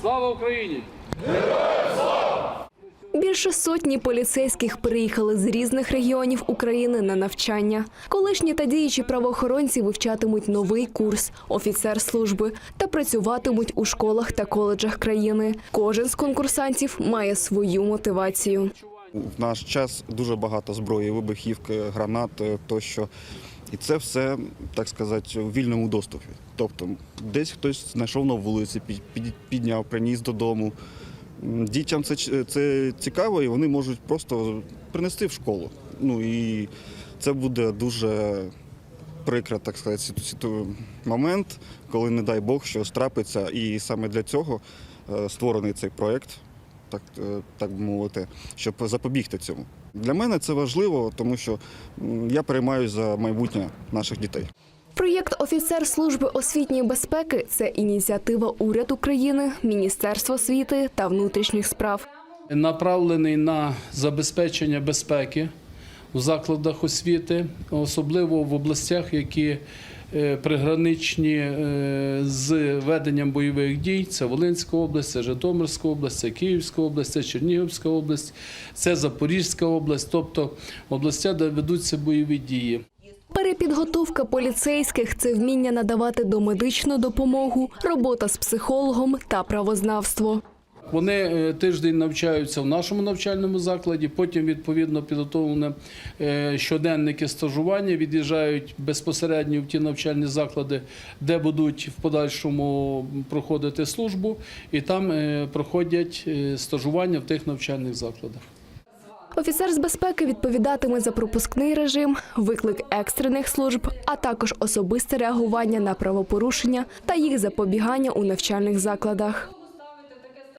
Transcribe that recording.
Слава Україні! Більше сотні поліцейських приїхали з різних регіонів України на навчання. Колишні та діючі правоохоронці вивчатимуть новий курс офіцер служби та працюватимуть у школах та коледжах країни. Кожен з конкурсантів має свою мотивацію. В наш час дуже багато зброї, вибухівки, гранат е, тощо. І це все, так сказати, у вільному доступі. Тобто, десь хтось знайшов на вулиці, під- під- підняв, приніс додому. Дітям це, це цікаво, і вони можуть просто принести в школу. Ну і це буде дуже прикро, так сказати, момент, коли, не дай Бог, щось трапиться. І саме для цього е, створений цей проєкт так, е, так би мовити, щоб запобігти цьому. Для мене це важливо, тому що я переймаюся за майбутнє наших дітей. Проєкт Офіцер служби освітньої безпеки це ініціатива уряду України, Міністерства освіти та внутрішніх справ. Направлений на забезпечення безпеки у закладах освіти, особливо в областях, які приграничні е, з веденням бойових дій. Це Волинська область, це Житомирська область, це Київська область, це Чернігівська область, це Запорізька область, тобто областя, де ведуться бойові дії. Перепідготовка поліцейських це вміння надавати домедичну допомогу, робота з психологом та правознавство. Вони е, тиждень навчаються в нашому навчальному закладі, потім відповідно підготовлені е, щоденники стажування, від'їжджають безпосередньо в ті навчальні заклади, де будуть в подальшому проходити службу, і там е, проходять стажування в тих навчальних закладах. Офіцер з безпеки відповідатиме за пропускний режим, виклик екстрених служб, а також особисте реагування на правопорушення та їх запобігання у навчальних закладах.